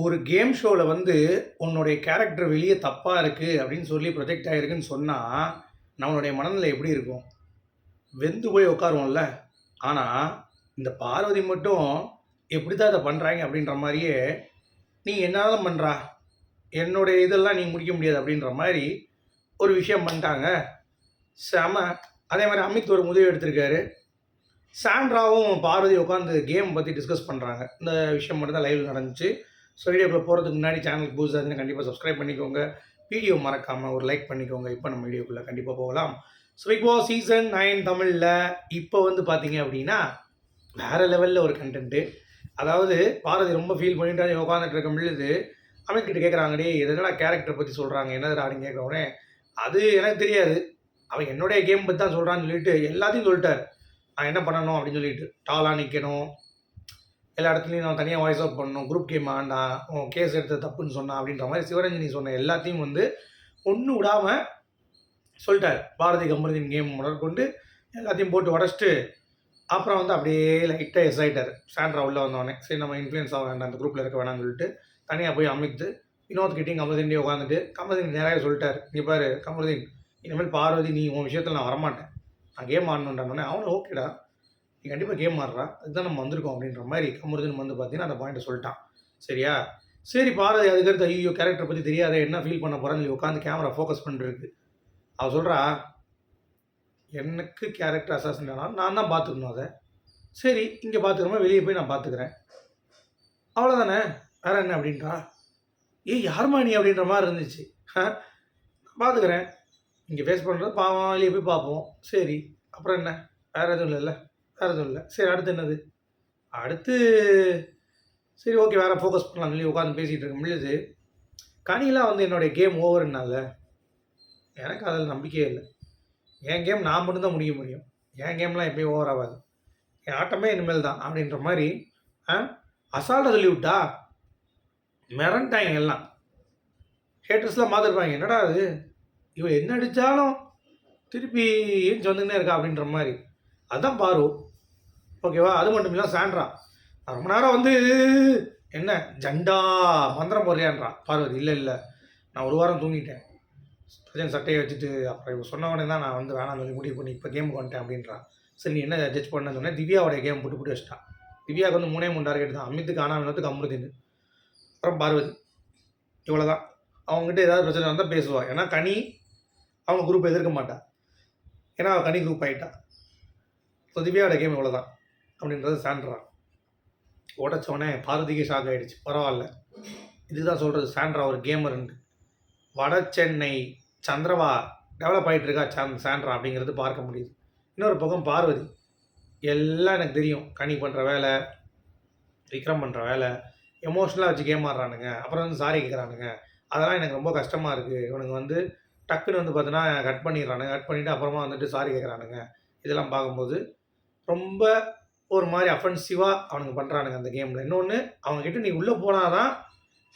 ஒரு கேம் ஷோவில் வந்து உன்னுடைய கேரக்டர் வெளியே தப்பாக இருக்குது அப்படின்னு சொல்லி ப்ரொஜெக்ட் ஆகிருக்குன்னு சொன்னால் நம்மளுடைய மனநிலை எப்படி இருக்கும்? வெந்து போய் உட்காருவோம்ல. ஆனால் இந்த பார்வதி மட்டும் எப்படி தான் இதை பண்ணுறாங்க அப்படின்ற மாதிரியே நீ என்னதான் பண்ணுறா என்னுடைய இதெல்லாம் நீ முடிக்க முடியாது அப்படின்ற மாதிரி ஒரு விஷயம் பண்ணிட்டாங்க. செம. அதே மாதிரி அமித் ஒரு முதவி எடுத்திருக்காரு. சாண்ட்ராவும் பார்வதி உட்காந்து கேம் பற்றி டிஸ்கஸ் பண்ணுறாங்க இந்த விஷயம் மட்டும் தான் லைவில் நடந்துச்சு. ஸோ வீடியோக்குள்ள போகிறதுக்கு முன்னாடி சேனலுக்கு புதுசாக இருந்தால் கண்டிப்பாக சப்ஸ்கிரைப் பண்ணிக்கோங்க. வீடியோ மறக்காமல் ஒரு லைக் பண்ணிக்கோங்க. இப்போ நம்ம வீடியோக்குள்ளே கண்டிப்பாக போகலாம். ஸோ இப்போ சீசன் நைன் தமிழில் இப்போ வந்து பார்த்தீங்க அப்படின்னா வேறு லெவலில் ஒரு கண்டென்ட்டு அதாவது பாரதி ரொம்ப ஃபீல் பண்ணிட்டு உட்காந்துட்டு இருக்க பொழுது அமித் கிட்ட கேட்குறாங்க டே எதுனா கேரக்டர் பற்றி சொல்கிறாங்க என்னது அப்படின்னு கேட்குறவனே அது எனக்கு தெரியாது. அவன் என்னுடைய கேம் பற்றி தான் சொல்கிறான்னு சொல்லிட்டு எல்லாத்தையும் சொல்லிட்டார். நான் என்ன பண்ணணும்? அப்படின்னு சொல்லிட்டு டாலாக நிற்கணும் எல்லா இடத்துலையும் நான் தனியாக வாய்ஸ் அவுட் பண்ணணும் குரூப் கேம் ஆண்டான் கேஸ் எடுத்தது தப்புன்னு சொன்னான் அப்படின்ற மாதிரி சிவரஞ்சனி சொன்ன எல்லாத்தையும் வந்து ஒன்று விடாமல் சொல்லிட்டார். பாரதி கமருதீன் கேம் முதற்கொண்டு எல்லாத்தையும் போட்டு உடச்சிட்டு அப்புறம் வந்து அப்படியே லைட்டாக எஸ் ஆகிட்டார் சாண்ட்ரா உள்ளே வந்தோடனே சரி நம்ம இன்ஃப்ளூயன்ஸ் ஆக வேண்டாம் அந்த குரூப்பில் இருக்க வேணாம்னு சொல்லிட்டு தனியாக போய் அமைத்து வினோத் கிட்டையும் கமருதீன் உட்காந்துட்டு கமருதீன் நேராக சொல்லிட்டார். நீ பாரு கமருதீன் இனிமேல் பார்வதி நீ உன் விஷயத்தில் நான் வரமாட்டேன். நான் கேம் ஆடணுன்றானே அவனும் ஓகேடா நீ கண்டிப்பாக கேம் ஆடுறா அதுதான் நம்ம வந்திருக்கோம் அப்படின்ற மாதிரி கமருதீன் வந்து பார்த்தீங்கன்னா அந்த பாயிண்ட்டை சொல்லிட்டான். சரியா? சரி பாரதி அதுக்கடுத்து ஐயோ கேரக்டரை பற்றி தெரியாத என்ன ஃபீல் பண்ண போகிறான்னு சொல்லி உட்காந்து கேமரா ஃபோக்கஸ் பண்ணிருக்கு அவள் சொல்கிறா எனக்கு கேரக்டர் அசாசன் வேணாம். நான் தான் பார்த்துக்கணும் அதை. சரி இங்கே பார்த்துக்கிறோமா வெளியே போய் நான் பார்த்துக்கிறேன் அவ்வளோதானே வேற என்ன? அப்படின்றா. ஏய் யாருமா நீ? அப்படின்ற மாதிரி இருந்துச்சு. நான் பார்த்துக்கிறேன் இங்கே ஃபேஸ் பண்ணுறது பாவம் வெளியே போய் பார்ப்போம். சரி அப்புறம் என்ன? வேறு எதுவும் இல்லைல்ல. வேறு எதுவும் இல்லை. சரி அடுத்து என்னது? அடுத்து சரி ஓகே வேறு ஃபோக்கஸ் பண்ணலாம். சொல்லி உட்காந்து பேசிகிட்டு இருக்க முடியுது கனிலாம் வந்து என்னுடைய கேம் ஓவர்னால எனக்கு அதில் நம்பிக்கையே இல்லை. என் கேம் நான் மட்டும்தான் முடிக்க முடியும். என் கேம்லாம் எப்பயும் ஓவர் ஆகாது. என் ஆட்டமே இனிமேல் தான் அப்படின்ற மாதிரி ஆ அசால்ட் சொல்லி மிரண்டாங்க எல்லாம். ஹேட்டர்ஸ்லாம் பார்த்துருப்பாங்க. என்னடா அது? இவன் என்ன அடித்தாலும் திருப்பி ஏஞ்சி வந்துக்கினே இருக்கா அப்படின்ற மாதிரி. அதுதான் பாரு. ஓகேவா அது மட்டும் இல்லை சாண்ட்ரா. ரொம்ப நேரம் வந்து என்ன ஜண்டா மந்திரம் போடுறியான்றான் பார்வதி இல்லை இல்லை. நான் ஒரு வாரம் தூங்கிட்டேன். சஜன் சட்டையை வச்சுட்டு அப்புறம் இவன் சொன்ன உடனே தான் நான் வந்து வேணாம் சொல்லி முடிவு பண்ணி இப்போ கேமுக்கு வந்துட்டேன் அப்படின்றான். சரி நீ என்ன ஜட்ஜ் பண்ணேன்னு சொன்னேன். திவ்யாவோடைய கேம் போட்டு போட்டு வச்சிட்டான். திவ்யாவுக்கு வந்து மூணே மூணு டார்கெட் தான். அமித்துக்கு ஆனால் வேணத்துக்கு அமிர்தின்னு. அப்புறம் பார்வதி. இவ்வளோ தான் அவங்ககிட்ட ஏதாவது பிரச்சனை வந்தால் பேசுவாள் ஏன்னா கனி அவங்க குரூப் எதிர்க்க மாட்டாள் ஏன்னா அவள் கனி குரூப் ஆகிட்டான் ஸோ திவ்யாவோட கேம் இவ்வளோ தான் அப்படின்றது சாண்ட்ரா உடச்சோடனே பார்வதிக்கு ஷாக் ஆகிடுச்சு பரவாயில்ல. இதுதான் சொல்கிறது சாண்ட்ரா ஒரு கேமர்ன்ட்டு வட சென்னை சந்திரவா டெவலப் ஆகிட்டு இருக்கா சான் சாண்ட்ரா அப்படிங்கிறது பார்க்க முடியுது. இன்னொரு பக்கம் பார்வதி. எல்லாம் எனக்கு தெரியும். கனி பண்ணுற வேலை விக்ரம் பண்ணுற வேலை எமோஷ்னலாக வச்சு கேம் ஆடுறானுங்க அப்புறம் வந்து சாரி கேட்குறானுங்க அதெல்லாம் எனக்கு ரொம்ப கஷ்டமாக இருக்குது இவனுங்க வந்து டக்குன்னு வந்து பார்த்தீங்கன்னா கட் பண்ணிடுறானுங்க. கட் பண்ணிவிட்டு அப்புறமா வந்துட்டு சாரி கேட்குறானுங்க இதெல்லாம் பார்க்கும்போது ரொம்ப ஒரு மாதிரி அஃபென்சிவாக அவனுங்க பண்ணுறானுங்க அந்த கேமில் இன்னொன்று அவங்கக்கிட்ட நீ உள்ளே போனால் தான்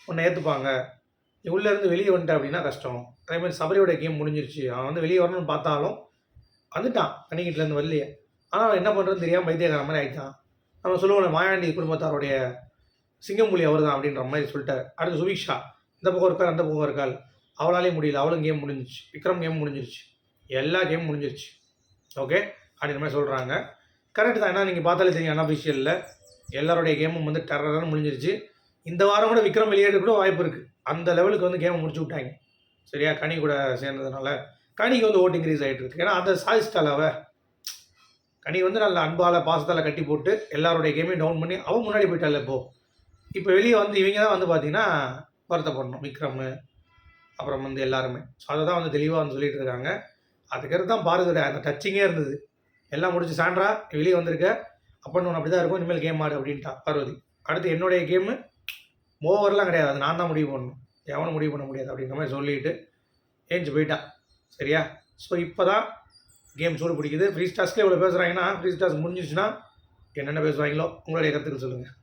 உன்னை ஏற்றுப்பாங்க நீ உள்ளேருந்து வெளியே வந்துட்ட அப்படின்னா கஷ்டம். அதே மாதிரி சபரியோட கேம் முடிஞ்சிருச்சு. அவன் வந்து வெளியே வரணும்னு பார்த்தாலும் வந்துட்டான் கணிக்கிட்டலேருந்து வரலையே. ஆனால் அவன் என்ன பண்ணுறதுன்னு தெரியாமல் பைத்தியக்கார மாதிரி ஆகிட்டான் நம்ம சொல்லுவோம் மாயாண்டி குடும்பத்தாருடைய சிங்கமொழி அவர் தான் அப்படின்ற மாதிரி சொல்லிட்டார். அடுத்து சுபிக்ஷா இந்த பக்கம் இருக்கார் அந்த பக்கம் இருக்காள் அவளாலே முடியல அவளும் கேம் முடிஞ்சிச்சு விக்ரம் கேம் முடிஞ்சிருச்சு. எல்லா கேம் முடிஞ்சிருச்சு. ஓகே? அப்படின்ற மாதிரி சொல்கிறாங்க கரெக்ட் தான். ஏன்னா நீங்கள் பார்த்தாலே தெரியும் அன்அஃபிஷியலில் எல்லாருடைய கேமும் வந்து டெரரான முடிஞ்சிருச்சு. இந்த வாரம் கூட விக்ரம் வெளியேற கூட வாய்ப்பு இருக்குது அந்த லெவலுக்கு வந்து கேமை முடிச்சு விட்டாங்க. சரியா? கனி கூட சேர்ந்ததுனால கனிக்கு வந்து ஓட்டிங் இன்க்ரீஸ் ஆகிட்டு இருக்கு. ஏன்னா அதை சாதிச்சிட்டால அவ? கனி வந்து நல்ல அன்பால் பாசத்தால் கட்டி போட்டு எல்லாருடைய கேமையும் டவுன் பண்ணி அவன் முன்னாடி போயிட்டால இப்போ. இப்போ வெளியே வந்து இவங்க தான் வந்து பார்த்தீங்கன்னா வருத்தப்படணும். விக்ரம் அப்புறம் வந்து எல்லாருமே. ஸோ அதை தான் வந்து தெளிவாக வந்து சொல்லிட்டு இருக்காங்க. அதுக்கடுத்து தான் பாரதியோட அந்த டச்சிங்கே இருந்தது. எல்லாம் முடிச்சு சாண்ட்ரா வெளியே வந்திருக்க. அப்படின்னு ஒன்று அப்படி தான் இருக்கும் இனிமேல் கேம் ஆடு அப்படின்ட்டா பார்வதி. அடுத்து என்னுடைய கேமு ஓவர்லாம் கிடையாது. அது நான் தான் முடிவு பண்ணணும். எவனும் முடிவு பண்ண முடியாது அப்படின்ற மாதிரி சொல்லிட்டு ஏஞ்சி போயிட்டான் சரியா? ஸோ இப்போ தான் கேம் சூடு பிடிக்குது. ஃப்ரீ ஸ்டாஸ்க்கே இவ்வளோ பேசுகிறாங்கன்னா ஃப்ரீ ஸ்டாஸ் முடிஞ்சிச்சுன்னா என்னென்ன பேசுவாங்களோ உங்களுடைய கருத்துக்கள் சொல்லுங்கள்